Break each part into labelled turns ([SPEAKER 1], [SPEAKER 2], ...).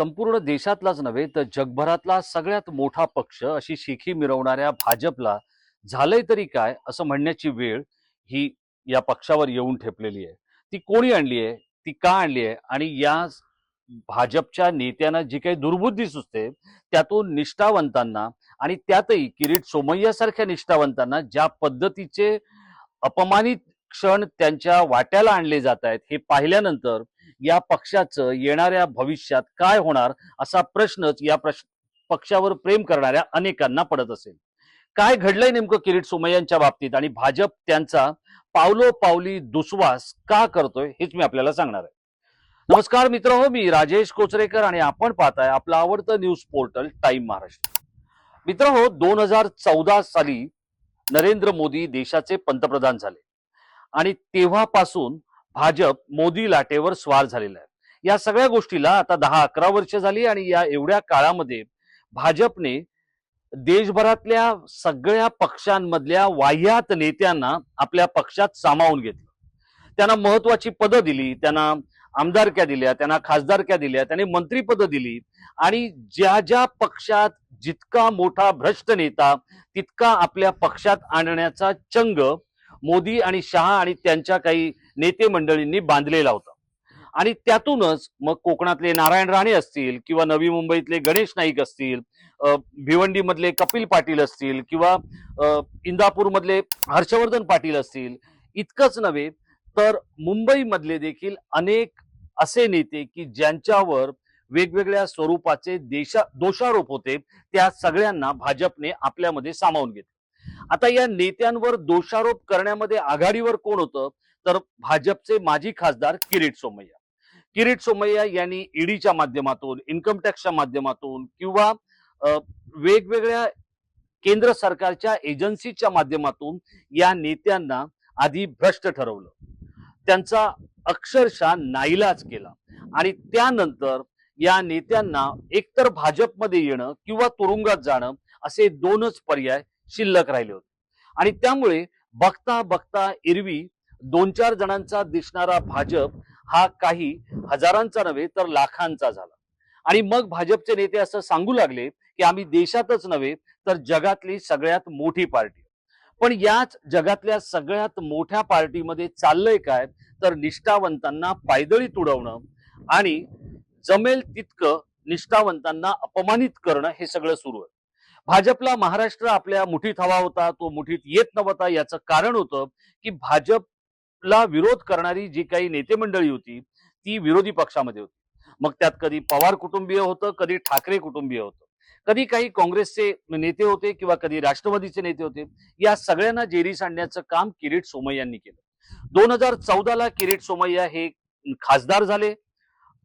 [SPEAKER 1] संपूर्ण देशातलाच नव्हे तर जगभरातला सगळ्यात मोठा पक्ष अशी शिखी मिरवणाऱ्या भाजपला झालंय तरी काय असं म्हणण्याची वेळ ही या पक्षावर येऊन ठेपलेली आहे. ती कोणी आणली आहे? ती का आणली आहे? आणि या भाजपच्या नेत्यांना जी काही दुर्बुद्धी सुचते त्यातून निष्ठावंतांना आणि त्यातही किरीट सोमय्यासारख्या निष्ठावंतांना ज्या पद्धतीचे अपमानित क्षण त्यांच्या वाट्याला आणले जात आहेत हे पाहिल्यानंतर या पक्षाचं येणाऱ्या भविष्यात काय होणार असा प्रश्नच या प्रश्न पक्षावर प्रेम करणाऱ्या अनेकांना पडत असेल. काय घडलंय नेमकं किरीट सोमय्यांच्या बाबतीत आणि भाजप त्यांचा पावलो पावली दुस्वास का करतोय हेच मी आपल्याला सांगणार आहे. नमस्कार मित्र हो मी राजेश कोचरेकर आणि आपण पाहताय आपलं आवडतं न्यूज पोर्टल टाइम महाराष्ट्र. मित्र हो दोन हजार चौदा साली नरेंद्र मोदी देशाचे पंतप्रधान झाले. आणि तेव्हापासून भाजप मोदी लाटेवर स्वार झालेला आहे. या सगळ्या गोष्टीला आता दहा अकरा वर्ष झाली आणि या एवढ्या काळामध्ये भाजपने देशभरातल्या सगळ्या पक्षांमधल्या वाह्यात नेत्यांना आपल्या पक्षात सामावून घेतलं. त्यांना महत्वाची पदं दिली त्यांना आमदारक्या दिल्या त्यांना खासदारक्या दिल्या त्यांनी मंत्रीपद दिली. आणि ज्या ज्या पक्षात जितका मोठा भ्रष्ट नेता तितका आपल्या पक्षात आणण्याचा चंग मोदी आणि शहा आणि त्यांच्या काही नेते मंडळींनी बांधलेला होता. आणि त्यातूनच मग कोकणातले नारायण राणे असतील किंवा नवी मुंबईतले गणेश नाईक असतील भिवंडी भिवंडीमधले कपिल पाटील असतील किंवा इंदापूर इंदापूरमधले हर्षवर्धन पाटील असतील इतकंच नव्हे तर मुंबईमधले देखील अनेक असे नेते की ज्यांच्यावर वेगवेगळ्या स्वरूपाचे देशा दोषारोप होते त्या सगळ्यांना भाजपने आपल्यामध्ये सामावून घेतलं. आता या नेत्यांवर दोषारोप करण्यामध्ये आघाडीवर कोण होतं? तर भाजपचे माजी खासदार किरीट सोमय्या. किरीट सोमय्या यांनी ईडीच्या माध्यमातून इन्कम टॅक्सच्या माध्यमातून किंवा वेगवेगळ्या केंद्र सरकारच्या एजन्सीच्या माध्यमातून या नेत्यांना आधी भ्रष्ट ठरवलं. त्यांचा अक्षरशः नाईलाज केला आणि त्यानंतर या नेत्यांना एकतर भाजपमध्ये येणं किंवा तुरुंगात जाणं असे दोनच पर्याय शिल्लक राहिले होते. आणि त्यामुळे बघता बघता एरवी दोन चार जणांचा दिसणारा भाजप हा काही हजारांचा नव्हे तर लाखांचा झाला. आणि मग भाजपचे नेते असं सांगू लागले की आम्ही देशातच नव्हे तर जगातली सगळ्यात मोठी पार्टी. पण याच जगातल्या सगळ्यात मोठ्या पार्टीमध्ये चाललंय काय तर निष्ठावंतांना पायदळी तुडवणं आणि जमेल तितकं निष्ठावंतांना अपमानित करणं हे सगळं सुरू आहे. भाजपला महाराष्ट्र आपल्या मुठीत हवा होता तो मुठीत येत नव्हता याचं कारण होतं की भाजप ला विरोध करणारी जी काही नेते मंडळी होती ती विरोधी पक्षामध्ये होती. मग त्यात कधी पवार कुटुंबीय होतं कधी ठाकरे कुटुंबीय होतं. कधी काही काँग्रेसचे नेते होते किंवा कधी राष्ट्रवादीचे नेते होते या सगळ्यांना जेरी सांडण्याचं काम किरीट सोमय्यांनी केलं. दोन हजार चौदाला किरीट सोमय्या हे खासदार झाले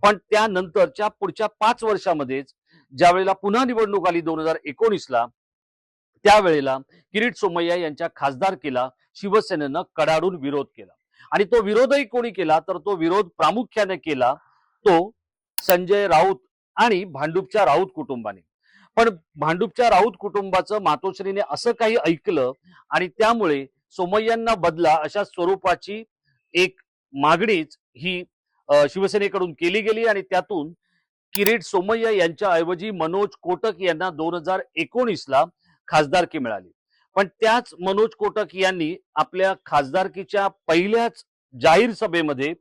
[SPEAKER 1] पण त्यानंतरच्या पुढच्या पाच वर्षामध्येच ज्या वेळेला पुन्हा निवडणूक आली दोन हजार एकोणीसला त्यावेळेला किरीट सोमय्या यांच्या खासदारकीला शिवसेनेनं कडाडून विरोध केला. आणि तो विरोधही कोणी केला तर तो विरोध प्रामुख्याने केला तो संजय राऊत आणि भांडूपच्या राऊत कुटुंबाने. पण भांडूपच्या राऊत कुटुंबाचं मातोश्रीने असं काही ऐकलं आणि त्यामुळे सोमय्यांना बदला अशा स्वरूपाची एक मागणीच ही शिवसेनेकडून केली गेली आणि त्यातून किरीट सोमय्या यांच्या ऐवजी मनोज कोटक यांना दोन हजार एकोणीसला खासदारकी मिळाली. पण त्याच मनोज कोटक यांनी आपल्या खासदारकीच्या पहिल्याच जाहीर सभेमध्ये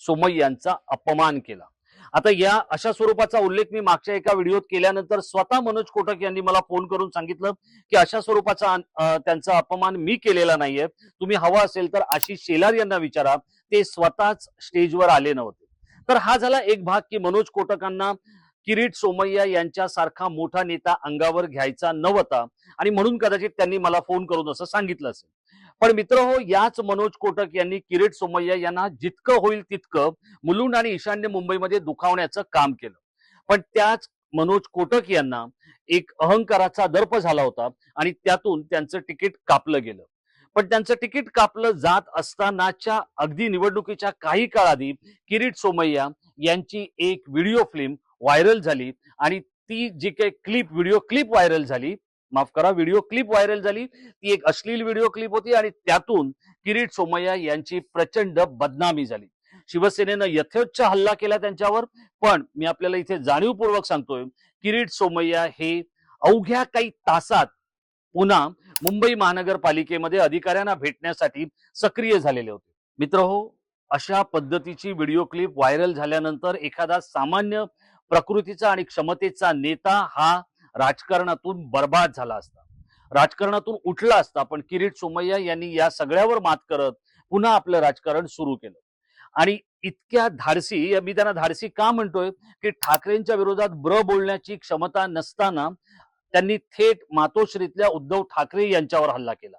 [SPEAKER 1] सोमय यांचा अपमान केला. आता या अशा स्वरूपाचा उल्लेख मी मागच्या एका व्हिडिओत केल्यानंतर स्वतः मनोज कोटक यांनी मला फोन करून सांगितलं की अशा स्वरूपाचा त्यांचा अपमान मी केलेला नाहीये. तुम्ही हवा असेल तर आशिष शेलार यांना विचारा. ते स्वतःच स्टेजवर आले नव्हते. तर हा झाला एक भाग की मनोज कोटकांना किरीट सोमय्या यांच्यासारखा मोठा नेता अंगावर घ्यायचा नव्हता. आणि म्हणून कदाचित त्यांनी मला फोन करून असं सांगितलं असेल. पण मित्र हो याच मनोज कोटक यांनी किरीट सोमय्या यांना जितकं होईल तितकं मुलुंड आणि ईशान्य मुंबईमध्ये दुखावण्याचं काम केलं. पण त्याच मनोज कोटक यांना एक अहंकाराचा दर्प झाला होता आणि त्यातून त्यांचं तिकीट कापलं गेलं. पण त्यांचं तिकीट कापलं जात असतानाच्या अगदी निवडणुकीच्या काही काळ आधी किरीट सोमय्या यांची एक व्हिडिओ फिल्म व्हायरल झाली आणि ती जी काही क्लिप व्हिडिओ क्लिप व्हायरल झाली माफ करा व्हिडिओ क्लिप व्हायरल झाली ती एक अश्लील व्हिडिओ क्लिप होती आणि त्यातून किरीट सोमय्या यांची प्रचंड बदनामी झाली. शिवसेनेनं यथेच्छ हल्ला केला त्यांच्यावर पण मी आपल्याला इथे जाणीवपूर्वक सांगतोय किरीट सोमय्या हे अवघ्या काही तासात पुन्हा मुंबई महानगरपालिकेमध्ये अधिकाऱ्यांना भेटण्यासाठी सक्रिय झालेले होते. मित्र हो अशा पद्धतीची व्हिडिओ क्लिप व्हायरल झाल्यानंतर एखादा सामान्य प्रकृतीचा आणि क्षमतेचा नेता हा राजकारणातून बर्बाद झाला असता. राजकारणातून उठला असता पण किरीट सोमय्या यांनी या सगळ्यावर मात करत पुन्हा आपलं राजकारण सुरू केलं. आणि इतक्या धाडसी मी त्यांना धाडसी का म्हणतोय? की ठाकरेंच्या विरोधात ब्र बोलण्याची क्षमता नसताना त्यांनी थेट मातोश्रीतल्या उद्धव ठाकरे यांच्यावर हल्ला केला.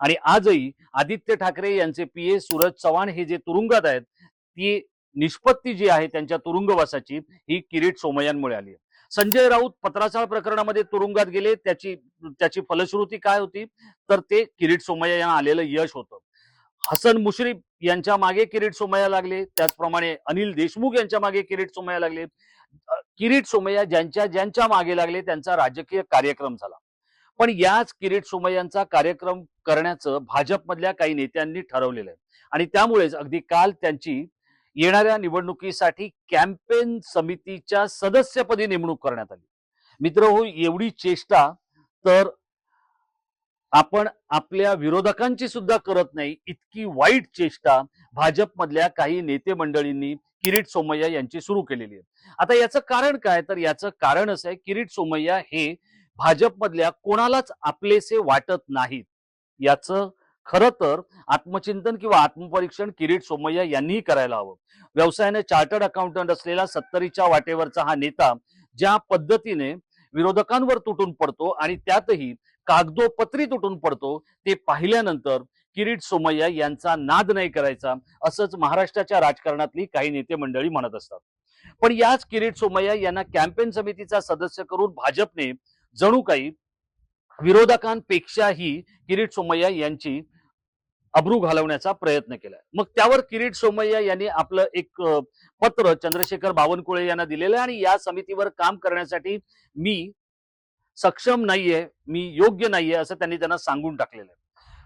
[SPEAKER 1] आणि आजही आदित्य ठाकरे यांचे पीए सूरज चव्हाण हे जे तुरुंगात आहेत ती निष्पत्ती जी आहे त्यांच्या तुरुंगवासाची ही किरीट सोमयांमुळे आली आहे. संजय राऊत पत्राचाळ प्रकरणामध्ये तुरुंगात गेले त्याची त्याची फलश्रुती काय होती? तर ते किरीट सोमय्या यांना आलेलं यश होतं. हसन मुश्रीफ यांच्या मागे किरीट सोमय्या लागले त्याचप्रमाणे अनिल देशमुख यांच्या मागे किरीट सोमय्या लागले. किरीट सोमय्या ज्यांच्या ज्यांच्या मागे लागले त्यांचा राजकीय कार्यक्रम झाला. पण याच किरीट सोमय्यांचा कार्यक्रम करण्याचं भाजपमधल्या काही नेत्यांनी ठरवलेलं आहे. आणि त्यामुळेच अगदी काल त्यांची येणाऱ्या निवडणुकीसाठी कॅम्पेन समितीच्या सदस्यपदी नेमणूक करण्यात आली. मित्र हो एवढी चेष्टा तर आपण आपल्या विरोधकांची सुद्धा करत नाही. इतकी वाईट चेष्टा भाजपमधल्या काही नेते मंडळींनी किरीट सोमय्या यांची सुरू केलेली आहे. आता याचं कारण काय? तर याचं कारण असं आहे किरीट सोमय्या हे भाजपमधल्या कोणालाच आपलेसे वाटत नाहीत. याचं खरं तर आत्मचिंतन किंवा आत्मपरीक्षण किरीट सोमय्या यांनीही करायला हवं. व्यवसायाने चार्टर्ड अकाउंटंट असलेला सत्तरीच्या वाटेवरचा हा नेता ज्या पद्धतीने विरोधकांवर तुटून पडतो आणि त्यातही कागदोपत्री तुटून पडतो ते पाहिल्यानंतर किरीट सोमय्या यांचा नाद नाही करायचा असंच महाराष्ट्राच्या राजकारणातली काही नेते मंडळी म्हणत असतात. पण याच किरीट सोमय्या यांना कॅम्पेन समितीचा सदस्य करून भाजपने जणू काही विरोधकांपेक्षाही किरीट सोमय्या यांची अब्रू घालवण्याचा प्रयत्न केलाय. मग त्यावर किरीट सोमय्या यांनी आपलं एक पत्र चंद्रशेखर बावनकुळे यांना दिलेलं आहे आणि या समितीवर काम करण्यासाठी मी सक्षम नाहीये मी योग्य नाहीये असं त्यांनी त्यांना सांगून टाकलेलं आहे.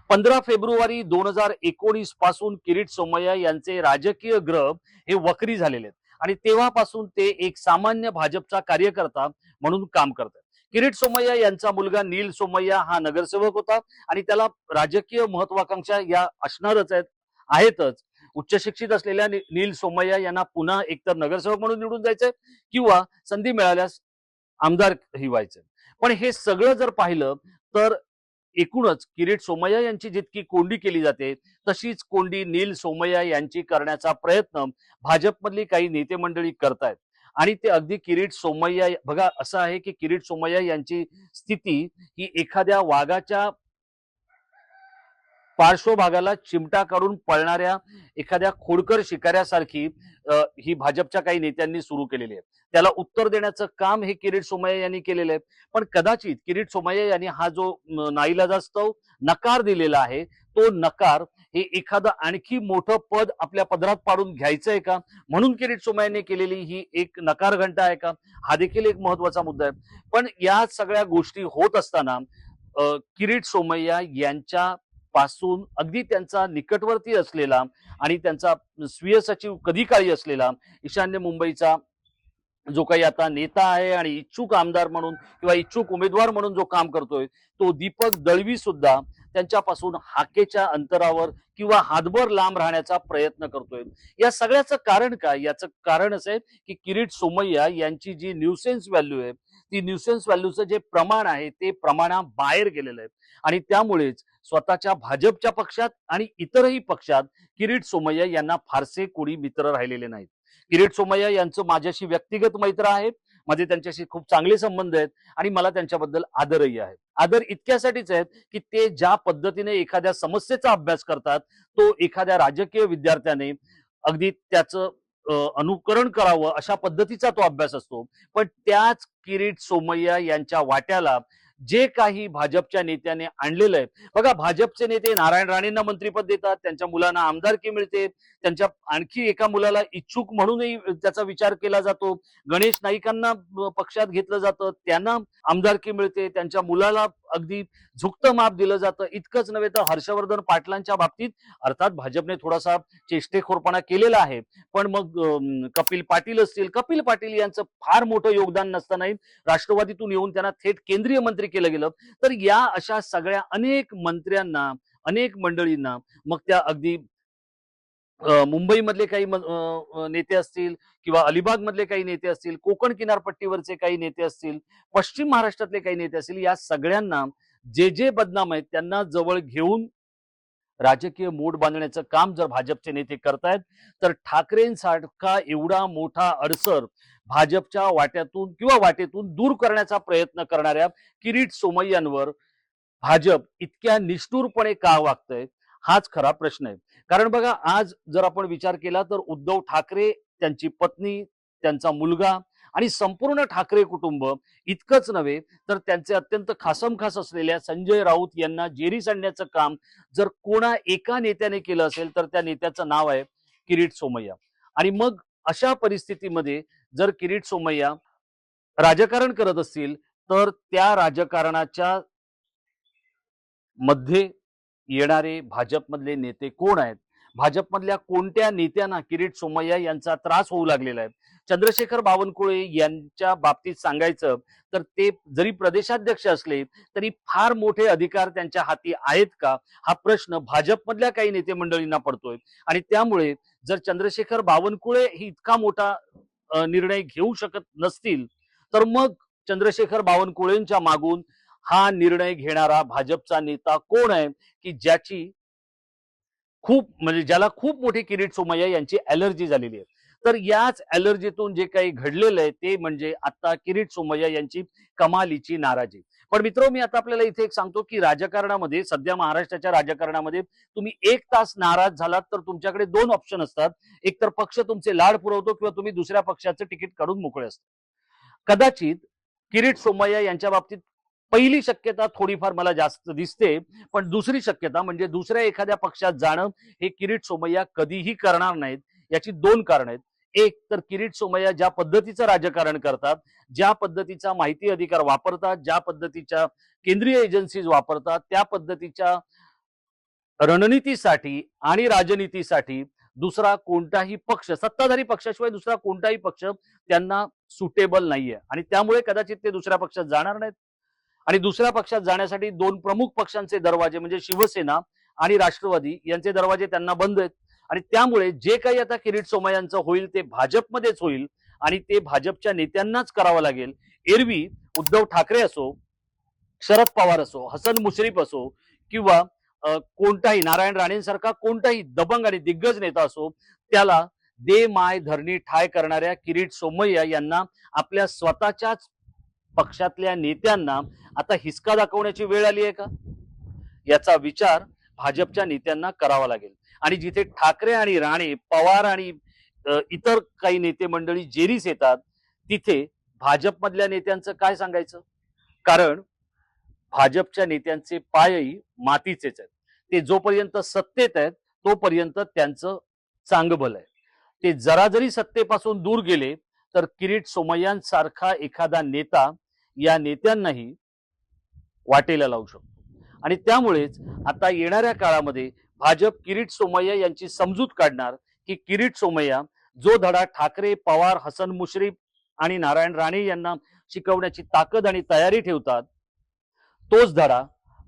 [SPEAKER 1] पंधरा फेब्रुवारी दोन हजार एकोणीसपासून किरीट सोमय्या यांचे राजकीय ग्रह हे वक्री झालेले आहेत. आणि तेव्हापासून ते एक सामान्य भाजपचा कार्यकर्ता म्हणून काम करतात किरीट सोमय्या यांचा मुलगा नील सोमय्या हा नगरसेवक होता आणि त्याला राजकीय महत्वाकांक्षा या असणारच आहेत आहेतच. उच्च शिक्षित असलेल्या नील सोमय्या यांना पुन्हा एकतर नगरसेवक म्हणून निवडून जायचंय किंवा संधी मिळाल्यास आमदार ही व्हायचंय. पण हे सगळं जर पाहिलं तर एकूणच किरीट सोमय्या यांची जितकी कोंडी केली जाते तशीच कोंडी नील सोमय्या यांची करण्याचा प्रयत्न भाजपमधली काही नेते मंडळी करतायत. आणि ते अगदी किरीट सोमय्या बघा असं आहे की किरीट सोमय्या यांची स्थिती ही एखाद्या वाघाच्या पार्श्वभागाला चिमटा काढून पळणाऱ्या एखाद्या खोडकर शिकाऱ्यासारखी ही भाजपच्या काही नेत्यांनी सुरू केलेली आहे. त्याला उत्तर देण्याचं काम हे किरीट सोमय्या यांनी केलेलं आहे. पण कदाचित किरीट सोमय्या यांनी हा जो नाईलाजास्तव नकार दिलेला आहे तो नकार हे एखादं आणखी मोठं पद आपल्या पदरात पाडून घ्यायचं आहे का? म्हणून किरीट सोमय्याने केलेली ही एक नकार घंटा आहे का? हा देखील एक महत्त्वाचा मुद्दा आहे. पण या सगळ्या गोष्टी होत असताना किरीट सोमय्या यांच्या पासून अगदी त्यांचा निकटवर्ती असलेला आणि त्यांचा स्वीय सचिव कधी काळी असलेला ईशान्य मुंबईचा जो काही आता नेता आहे आणि इच्छुक आमदार म्हणून किंवा इच्छुक उमेदवार म्हणून जो काम करतोय तो दीपक दळवी सुद्धा त्यांच्यापासून हाकेच्या अंतरावर किंवा हातभर लांब राहण्याचा प्रयत्न करतोय. या सगळ्याचं कारण काय? याचं कारण असं आहे की किरीट सोमय्या यांची जी न्यूसेन्स व्हॅल्यू आहे ती न्यूसेन्स व्हॅल्यूचं जे प्रमाण आहे ते प्रमाणाबाहेर गेलेलं आहे. आणि त्यामुळेच स्वतःच्या भाजपच्या पक्षात आणि इतरही पक्षात किरीट सोमय्या यांना फारसे कोणी मित्र राहिलेले नाहीत. किरीट सोमय्या यांचं माझ्याशी व्यक्तिगत मैत्र आहे माझे म्हणजे त्यांच्याशी खूप चांगले संबंध आहेत आणि मला त्यांच्याबद्दल आदरही आहे. आदर इतक्यासाठीच आहेत की ते ज्या पद्धतीने एखाद्या समस्येचा अभ्यास करतात तो एखाद्या राजकीय विद्यार्थ्याने अगदी त्याचं अनुकरण करावं अशा पद्धतीचा तो अभ्यास असतो. पण त्याच किरीट सोमय्या यांच्या वाट्याला जे काही भाजपच्या नेत्याने आणलेलं आहे. बघा भाजपचे नेते नारायण राणेंना मंत्रीपद देतात त्यांच्या मुलांना आमदारकी मिळते त्यांच्या आणखी एका मुलाला इच्छुक म्हणूनही त्याचा विचार केला जातो. गणेश नाईकांना पक्षात घेतलं जातं त्यांना आमदारकी मिळते त्यांच्या मुलाला अगदी झुकतं माप दिलं जातं. इतकंच नव्हे तर हर्षवर्धन पाटलांच्या बाबतीत अर्थात भाजपने थोडासा चेष्टेखोरपणा केलेला आहे. पण मग कपिल पाटील असतील कपिल पाटील यांचं फार मोठं योगदान नसतानाही राष्ट्रवादीतून येऊन त्यांना थेट केंद्रीय मंत्री केलं गेलं तर या अशा सगळ्या अनेक मंत्र्यांना अनेक मंडळींना मग त्या अगदी मुंबईमधले काही नेते असतील किंवा अलिबाग मधले काही नेते असतील कोकण किनारपट्टीवरचे काही नेते असतील पश्चिम महाराष्ट्रातले काही नेते असतील या सगळ्यांना जे जे बदनाम आहेत त्यांना जवळ घेऊन राजकीय मोड बांधण्याचं काम जर भाजपचे नेते करतायत तर ठाकरेंसारखा एवढा मोठा अडसर भाजपच्या वाट्यातून किंवा वाटेतून दूर करण्याचा प्रयत्न करणाऱ्या किरीट सोमय्यांवर भाजप इतक्या निष्ठुरपणे का वागतंय हाच खरा प्रश्न आहे. कारण बघा आज जर आपण विचार केला तर उद्धव ठाकरे त्यांची पत्नी त्यांचा मुलगा आणि संपूर्ण ठाकरे कुटुंब इतकंच नव्हे तर त्यांचे अत्यंत खासमखास असलेल्या संजय राऊत यांना जेरी सांडण्याचं काम जर कोणा एका नेत्याने केलं असेल तर त्या नेत्याचं नाव आहे किरीट सोमय्या. आणि मग अशा परिस्थितीमध्ये जर किरीट सोमय्या राजकारण करत असतील तर त्या राजकारणाच्या मध्ये येणारे भाजपमधले नेते कोण आहेत? भाजपमधल्या कोणत्या नेत्यांना किरीट सोमय्या यांचा त्रास होऊ लागलेला आहे? चंद्रशेखर बावनकुळे यांच्या बाबतीत सांगायचं तर ते जरी प्रदेशाध्यक्ष असले तरी फार मोठे अधिकार त्यांच्या हाती आहेत का? हा प्रश्न भाजपमधल्या काही नेते मंडळींना पडतोय. आणि त्यामुळे जर चंद्रशेखर बावनकुळे ही इतका मोठा निर्णय घेऊ शकत नसतील तर मग चंद्रशेखर बावनकुळेंच्या मागून हा निर्णय घेणारा भाजपचा नेता कोण आहे की ज्याची खूप म्हणजे ज्याला खूप मोठी किरीट सोमय्या यांची अलर्जी झालेली आहे? तर याच अलर्जीतून जे काही घडलेलं आहे ते म्हणजे आता किरीट सोमय्या यांची कमालीची नाराजी. पण मित्र मी आता आपल्याला इथे एक सांगतो की राजकारणामध्ये सध्या महाराष्ट्राच्या राजकारणामध्ये तुम्ही एक तास नाराज झालात तर तुमच्याकडे दोन ऑप्शन असतात. एक तर पक्ष तुमचे लाड पुरवतो किंवा तुम्ही दुसऱ्या पक्षाचं तिकीट काढून मोकळे असतात कदाचित किरीट सोमय्या यांच्या बाबतीत पहिली शक्यता थोडीफार मला जास्त दिसते पण दुसरी शक्यता म्हणजे दुसऱ्या एखाद्या पक्षात जाणं हे किरीट सोमय्या कधीही करणार नाहीत याची दोन कारण आहेत. एक तर किरीट सोमय्या ज्या पद्धतीचं राजकारण करतात ज्या पद्धतीचा माहिती अधिकार वापरतात ज्या पद्धतीच्या केंद्रीय एजन्सीज वापरतात त्या पद्धतीच्या रणनीतीसाठी आणि राजनीतीसाठी दुसरा कोणताही पक्ष सत्ताधारी पक्षाशिवाय दुसरा कोणताही पक्ष त्यांना सुटेबल नाहीये. आणि त्यामुळे कदाचित ते दुसऱ्या पक्षात जाणार नाहीत. आणि दुसऱ्या पक्षात जाण्यासाठी दोन प्रमुख पक्षांचे दरवाजे म्हणजे शिवसेना आणि राष्ट्रवादी यांचे दरवाजे त्यांना बंद आहेत. आणि त्यामुळे जे काही आता किरीट सोमय्यांचं होईल ते भाजपमध्येच होईल आणि ते भाजपच्या नेत्यांनाच करावं लागेल. एरवी उद्धव ठाकरे असो शरद पवार असो हसन मुश्रीफ असो किंवा कोणताही नारायण राणेंसारखा कोणताही दबंग आणि दिग्गज नेता असो त्याला दे माय धरणी ठाय करणाऱ्या किरीट सोमय्या यांना आपल्या स्वतःच्याच पक्षातल्या नेत्यांना आता हिसका दाखवण्याची वेळ आली आहे का? याचा विचार भाजपच्या नेत्यांना करावा लागेल. आणि जिथे ठाकरे आणि राणे पवार आणि इतर काही नेते मंडळी जेरीस येतात तिथे भाजपमधल्या नेत्यांचं काय सांगायचं? कारण भाजपच्या नेत्यांचे पायही मातीचेच आहेत. ते जोपर्यंत सत्तेत आहेत तोपर्यंत त्यांचं चांगभल आहे. ते जरा जरी सत्तेपासून दूर गेले तर किरीट सोमय्यांसारखा एखादा नेता या नेत्यांनाही वाटेला लावू शकतो. आणि त्यामुळेच आता येणाऱ्या काळामध्ये भाजप किरीट सोमय्या यांची समजूत काढणार की किरीट सोमय्या जो धडा ठाकरे पवार हसन मुश्रीफ आणि नारायण राणे यांना शिकवण्याची ताकद आणि तयारी ठेवतात तोच धडा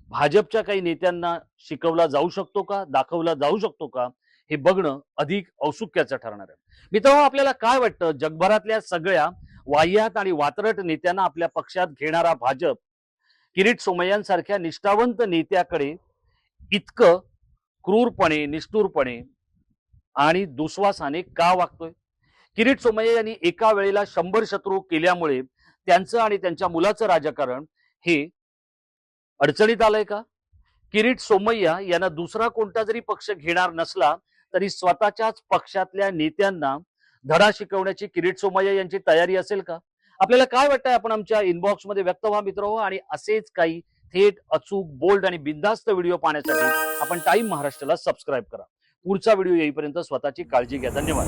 [SPEAKER 1] भाजपच्या काही नेत्यांना शिकवला जाऊ शकतो का दाखवला जाऊ शकतो का हे बघणं अधिक औत्सुक्याचं ठरणार आहे. मित्रांनो आपल्याला काय वाटतं? जगभरातल्या सगळ्या वाह्यात आणि वातरट नेत्यांना आपल्या पक्षात घेणारा भाजप किरीट सोमय्यांसारख्या निष्ठावंत नेत्याकडे इतकं क्रूरपणे निष्ठूरपणे आणि दुस्वासाने का वागतोय? किरीट सोमय्या यांनी एका वेळेला शंभर शत्रू केल्यामुळे त्यांचं आणि त्यांच्या मुलाचं राजकारण हे अडचणीत आलंय का? किरीट सोमय्या यांना दुसरा कोणता जरी पक्ष घेणार नसला तरी स्वतःच्याच पक्षातल्या नेत्यांना धडा शिकवण्याची किरीट सोमय्या यांची तयारी असेल का? आपल्याला काय वाटतंय आपण आमच्या इनबॉक्समध्ये व्यक्त व्हा मित्र हो आणि असेच काही थेट अचूक बोल्ड आणि बिंदास्त व्हिडिओ पाहण्यासाठी आपण टाईम महाराष्ट्राला सबस्क्राईब करा. पुढचा व्हिडिओ येईपर्यंत स्वतःची काळजी घ्या. धन्यवाद.